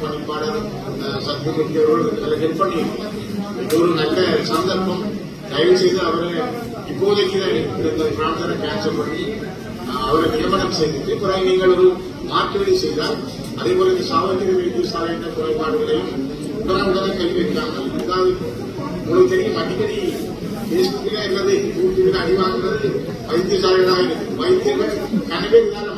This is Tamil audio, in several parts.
பணிப்பாளர் அஹ், ஹெல்ப் பண்ணியிருக்கோம் இது ஒரு நல்ல சந்தர்ப்பம். தயவு செய்து அவரை இப்போதைக்கு தான் இந்த பிரார்த்தனை கேன்சல் பண்ணி அவரை நியமனம் செய்துட்டு பிறகு நீங்கள் ஒரு மாற்றுவதை செய்தால் அதே போல இந்த சாவகரி வைத்தியசாலையின் குறைபாடுகளையும் உடனுடனே கல்வி வைக்காமல் அதாவது உங்களுக்கு தெரியும் அடிக்கடி பேஸ்புக்கில் எல்லாமே யூடியூப்ல அடி வாங்குறது வைத்தியசாலையாக இருக்கு வைத்தியர்கள் கனவே இல்லாத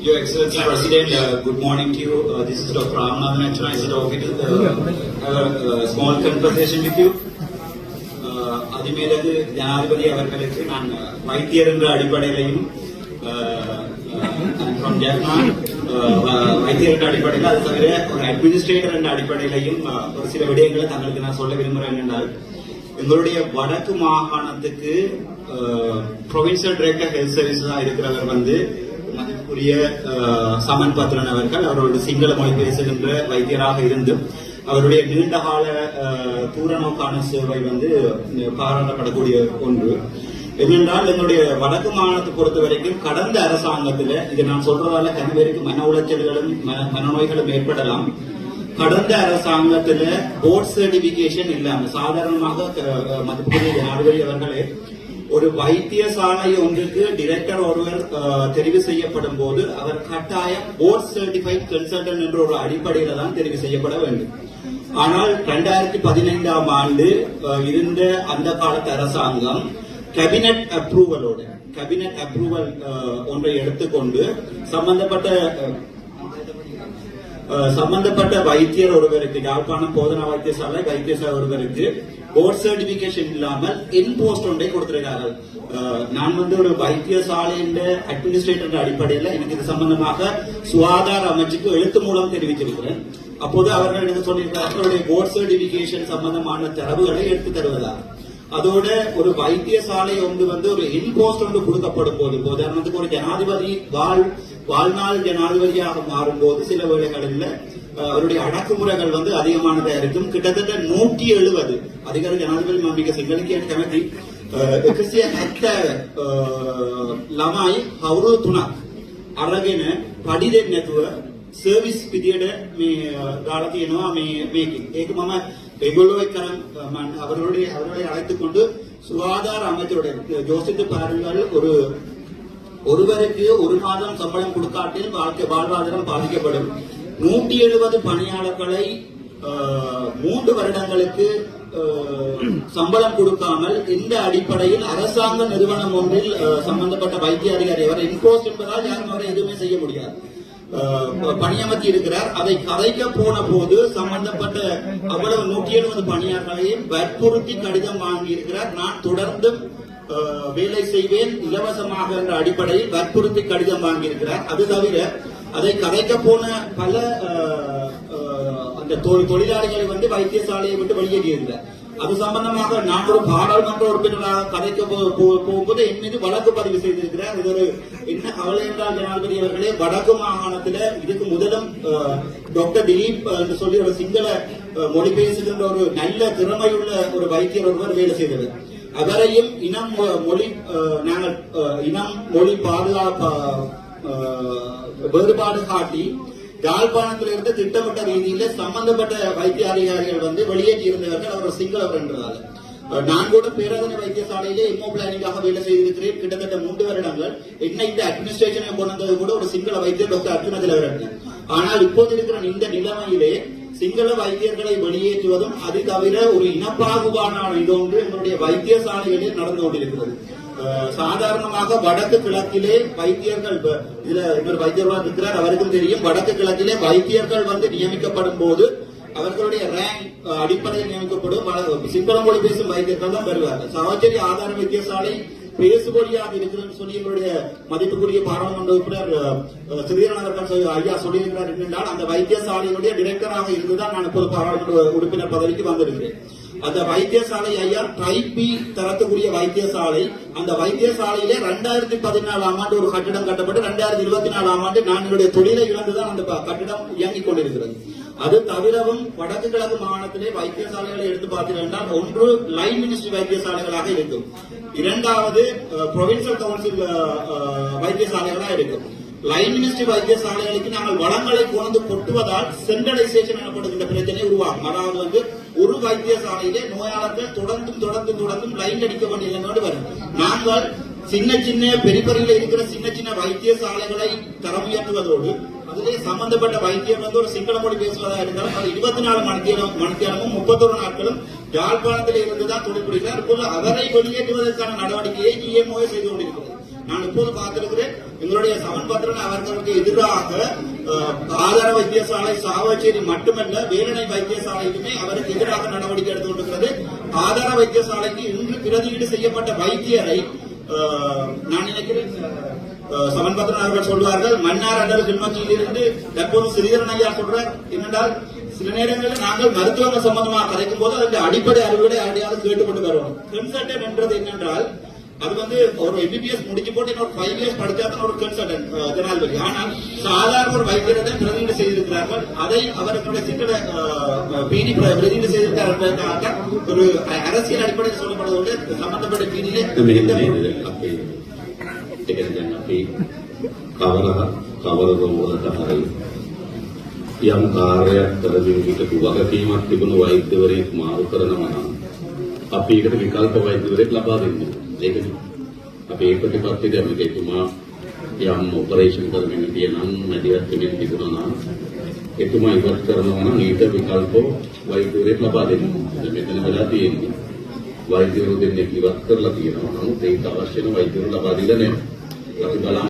Your Excellency President, uh, good morning to you. Uh, this is Dr. Ramnathan. I'm trying to small conversation with you. Uh, ஜனாதிபதி அவர்களுக்கு நான் வைத்தியர் என்ற அடிப்படையிலையும் வைத்தியர் என்ற அடிப்படையில் அது தவிர ஒரு அட்மினிஸ்ட்ரேட்டர் என்ற அடிப்படையிலையும் ஒரு சில விடயங்களை தங்களுக்கு நான் சொல்ல விரும்புகிறேன் என்றால் எங்களுடைய வடக்கு மாகாணத்துக்கு ப்ரொவின்சியல் டைரக்டர் ஹெல்த் சர்வீஸா இருக்கிறவர் வந்து மதிப்புரிய சமன் பத்ரன் அவர்கள் அவரோட சிங்கள மொழி பேசுகின்ற வைத்தியராக இருந்தும் அவருடைய நீண்டகால அஹ், தூர நோக்கான சேவை வந்து பாராட்டப்படக்கூடிய ஒன்று. என்னென்றால் என்னுடைய வடக்கு மாநிலத்தை பொறுத்த வரைக்கும் கடந்த அரசாங்கத்துல இதை நான் சொல்றதால கணவருக்கு மன உளைச்சல்களும் மன- மனநோய்களும் ஏற்படலாம். கடந்த அரசாங்கத்துல போர்ட் சர்டிபிகேஷன் இல்லாம சாதாரணமாக அஹ், மதிப்புக்குரிய ஜனாதிபதி அவர்களே ஒரு வைத்தியசாலை ஒன்றுக்கு டிரெக்டர் ஒருவர் அஹ், தெரிவு செய்யப்படும் போது அவர் கட்டாயம் போர்ட் சர்டிஃபைட் கன்சல்டன்ட் என்ற ஒரு அடிப்படையில தான் தெரிவு செய்யப்பட வேண்டும். ஆனால் இரண்டாயிரத்தி பதினைந்தாம் ஆண்டு இருந்த அந்த காலத்து அரசாங்கம் கேபினட் அப்ரூவலோட கேபினட் அப்ரூவல் ஒன்றை எடுத்துக்கொண்டு சம்பந்தப்பட்ட சம்பந்தப்பட்ட வைத்தியர் ஒருவருக்கு யாழ்ப்பாணம் போதனா வைத்தியசாலை வைத்தியசாலை ஒருவருக்கு போர்ட் சர்டிபிகேஷன் இல்லாமல் இன் போஸ்ட் ஒன்றை கொடுத்திருக்கார்கள். நான் வந்து ஒரு வைத்தியசாலையின் அட்மினிஸ்ட்ரேட்டர் அடிப்படையில் எனக்கு இது சம்பந்தமாக சுகாதார அமைச்சுக்கு எழுத்து மூலம் தெரிவிச்சிருக்கிறேன் அப்போது அவர்கள் எனக்கு சொல்லியிருக்கிறார்கள் அவருடைய போர்ட் சர்டிபிகேஷன் சம்பந்தமான தரவுகளை எடுத்து தருவதாக அதோட ஒரு வைத்தியசாலை ஒன்று வந்து ஒரு இன்போஸ்ட் ஒன்று கொடுக்கப்படும் போது இப்ப உதாரணத்துக்கு ஒரு ஜனாதிபதி வாழ் வாழ்நாள் ஜனாதிபதியாக மாறும்போது சில வேளைகளில் அஹ், அவருடைய அடக்குமுறைகள் வந்து அதிகமானதா இருக்கும் கிட்டத்தட்ட நூற்றி எழுபது அதிகார ජනාධිපති මම මේක සිංහල කියන කැමති එකසිය හැත්ත ළමයි හවුරුදු තුනක් අරගෙන පඩි දෙන්නේ නැතුව සර්විස් විදියට මේ අ, දාලා තියෙනවා මේ මේකෙන්. ඒක මම ඒගොල්ලෝ එක්ක මම அவர்களுடைய அவர்களை அழைத்துக் கொண்டு சுகாதார அமைச்சருடைய ஜோசித்து பாருங்கள் ஒரு ஒருவருக்கு ஒரு மாதம் சம்பளம் கொடுக்காட்டில் வாழ்க்கை வாழ்வாதாரம் பாதிக்கப்படும் நூற்றி எழுபது பணியாளர்களை அஹ், மூன்று வருடங்களுக்கு அஹ், சம்பளம் கொடுக்காமல் இந்த அடிப்படையில் அரசாங்க நிறுவனம் ஒன்றில் அஹ், சம்பந்தப்பட்ட வைத்திய அதிகாரி அவர் இன்போஸ்ட் என்பதால் யாரும் அவரை எதுவுமே செய்ய முடியாது அஹ், பணியமர்த்தி இருக்கிறார். அதை கதைக்க போன போது சம்பந்தப்பட்ட அவ்வளவு நூற்றி எழுபது பணியாளர்களையும் வற்புறுத்தி கடிதம் வாங்கியிருக்கிறார் நான் தொடர்ந்தும் வேலை செய்வேன் இலவசமாக என்ற அடிப்படையில் வற்புறுத்தி கடிதம் வாங்கியிருக்கிறார் அது தவிர அதை கதைக்க போன பல அந்த தொ- தொழிலாளிகளை வந்து வைத்தியசாலையை விட்டு வெளியேறியிருந்தார் அது சம்பந்தமாக நான் ஒரு பாராளுமன்ற உறுப்பினராக கதைக்க போகும்போது என் மீது வழக்கு பதிவு செய்திருக்கிறார். இது ஒரு என்ன கவலை என்றால் ஜனாதிபதி அவர்களே வடக்கு மாகாணத்துல இதுக்கு முதலும் டாக்டர் திலீப் என்று சொல்லி ஒரு சிங்கள மொழி பேசுகின்ற ஒரு நல்ல திறமையுள்ள ஒரு வைத்தியர் ஒருவர் வேலை செய்தவர். அவரையும் இனம் மொழி நாங்கள் இனம் மொழி பாதுகாப்பு வேறுபாடு காட்டி யாழ்ப்பாணத்திலிருந்து திட்டமிட்ட ரீதியில சம்பந்தப்பட்ட வைத்திய அதிகாரிகள் வந்து வெளியேற்றி இருந்தவர்கள் அவர் சிங்களவர் என்றதால நான் கூட பேரதனை வைத்தியசாலையிலே எம்ஓ பிளானிங்காக வேலை செய்திருக்கிறேன். கிட்டத்தட்ட மூன்று வருடங்கள். என்ன இந்த அட்மினிஸ்ட்ரேஷனை கொண்டது கூட ஒரு சிங்கள வைத்தியர் டாக்டர் அர்ஜுன திலவரன் ஆனால் இப்போது இருக்கிற இந்த நிலைமையிலே சிங்கள வைத்தியர்களை வெளியேற்றுவதும் அது தவிர ஒரு இனப்பாகுபாடான இதொன்று எங்களுடைய வைத்தியசாலைகளில் நடந்து கொண்டிருக்கிறது. சாதாரணமாக வடக்கு கிழக்கிலே வைத்தியர்கள் இதுல இன்னொரு வைத்தியர்களாக இருக்கிறார் அவருக்கும் தெரியும். வடக்கு கிழக்கிலே வைத்தியர்கள் வந்து நியமிக்கப்படும் போது அவர்களுடைய ரேங்க் அடிப்படையில் நியமிக்கப்படும். சிங்கள மொழி பேசும் வைத்தியர்கள் தான் வருவார்கள் சகோதரி ஆதார வைத்தியசாலை பேசுபொழியாக இருக்கிறது சொல்லி எங்களுடைய மதிப்புக்குரிய பாராளுமன்ற உறுப்பினர் அஹ், அவர்கள் ஐயா சொல்லியிருக்கிறார். என்றால் அந்த வைத்தியசாலையினுடைய டிரெக்டராக இருந்துதான் நான் இப்போது பாராளுமன்ற உறுப்பினர் பதவிக்கு வந்திருக்கிறேன். அந்த வைத்தியசாலை ஐயா டைப் பி தரத்துக்குரிய வைத்தியசாலை. அந்த வைத்தியசாலையிலே ரெண்டாயிரத்தி பதினாலாம் ஆண்டு ஒரு கட்டிடம் கட்டப்பட்டு ரெண்டாயிரத்தி இருபத்தி நாலாம் ஆண்டு நான் என்னுடைய தொழிலை இழந்துதான் அந்த கட்டிடம் இயங்கிக் கொண்டிருக்கிறது. அது தவிரவும் வடக்கு கிழக்கு மாகாணத்திலே வைத்தியசாலைகளை எடுத்து பார்த்தீர்கள் ஒன்று லைன் மினிஸ்ட்ரி வைத்தியசாலைகளாக இருக்கும். இரண்டாவது ப்ரொவின்சியல் கவுன்சில் வைத்தியசாலைகளாக இருக்கும். லைன் மினிஸ்ட்ரி வைத்தியசாலைகளுக்கு நாங்கள் வளங்களை கொண்டு கொட்டுவதால் சென்ட்ரலைசேஷன் எனப்படுகின்ற பிரச்சனை உருவாகும் அதாவது வந்து ஒரு வைத்தியசாலையிலே நோயாளர்கள் தொடர்ந்தும் தொடர்ந்தும் தொடர்ந்தும் லைன் அடிக்க வேண்டிய நிலைமையோடு வரும் நாங்கள் சின்ன சின்ன பெரிபெரியில் இருக்கிற சின்ன சின்ன வைத்தியசாலைகளை தரம் உயர்த்துவதோடு அதிலே சம்பந்தப்பட்ட வைத்தியம் வந்து ஒரு சிங்கள மொழி பேசுவதா இருந்தாலும் அது இருபத்தி நாலு மணித்தியாலம் மணித்தியாலமும் முப்பத்தொரு நாட்களும் யாழ்ப்பாணத்தில் இருந்துதான் தொழில் புரிகிறார் அவரை வெளியேற்றுவதற்கான நடவடிக்கையை ஜிஎம்ஓ செய்து கொண்டிருக்கிறது. நான் இப்போது பார்த்திருக்கிறேன். எங்களுடைய சமன்பத்திரன் அவர்களுக்கு எதிராக ஆதார வைத்தியசாலை சாவச்சேரி மட்டுமல்ல வேலனை வைத்தியசாலைக்குமே அவருக்கு எதிராக நடவடிக்கை எடுத்து கொண்டிருக்கிறது ஆதார வைத்தியசாலைக்கு இன்று பிரதியீடு செய்யப்பட்ட வைத்தியரை அஹ், நான் நினைக்கிறேன் சமன்பத்திரன் அவர்கள் சொல்வார்கள் மன்னார் அண்டர் கிளிநொச்சியில் இருந்து தற்போது ஸ்ரீதரன் ஐயா சொல்றார். என்னென்றால் சில நேரங்களில் நாங்கள் மருத்துவங்கள் சம்பந்தமாக கதைக்கும் போது அதற்கு அடிப்படை அறிவுகளை அடையாளம் கேட்டுக்கொண்டு வருவோம். கன்சல்டன் என்றது என்னென்றால் அது வந்து ஒரு எம்பிபிஎஸ் முடிச்சு போட்டு இன்னொரு ஃபைவ் இயர்ஸ் படிச்சா தான் ஒரு கன்சல்டன்ட் ஜனாதிபதி ஆனால் சாதாரண ஒரு வைத்தியரை பிரதிநிதி செய்திருக்கிறார்கள் அதை அவர்களுடைய சிக்கல பிடி பிரதிநிதி செய்திருக்கிறார்கள் ஒரு அரசியல் அடிப்படையில் சொல்லப்படுவதோடு சம்பந்தப்பட்ட பிடியிலே මෙහෙම නේද අපේ ඒ කියන්නේ දැන් අපි කවර කවර රෝගවලට හරි යම් කාර්යයක් කරමින් හිටපු වගකීමක් තිබුණු වෛද්‍යවරයෙක් මාරු කරනවා නම් අපි ඒකට විකල්ප වෛද්‍යවරයෙක් ලබා දෙන්න ඕනේ. ඒකනේ. අපි ඒ ප්‍රතිපත්තිය දැන් මේක එතුමා යම් ඔපරේෂන් කරමින් හිටියනම් මැදිහත් වෙමින් තිබුණා නම් එතුමා ඉවත් කරනවා නම් ඊට විකල්ප වෛද්‍යවරයෙක් ලබා දෙන්න ඕනේ. දැන් මෙතන වෙලා තියෙන්නේ වෛද්‍යවරු දෙන්නෙක් ඉවත් කරලා තියෙනවා. නමුත් ඒකට අවශ්‍ය වෙන වෛද්‍යවරු ලබා දීලා නැහැ. අපි බලමු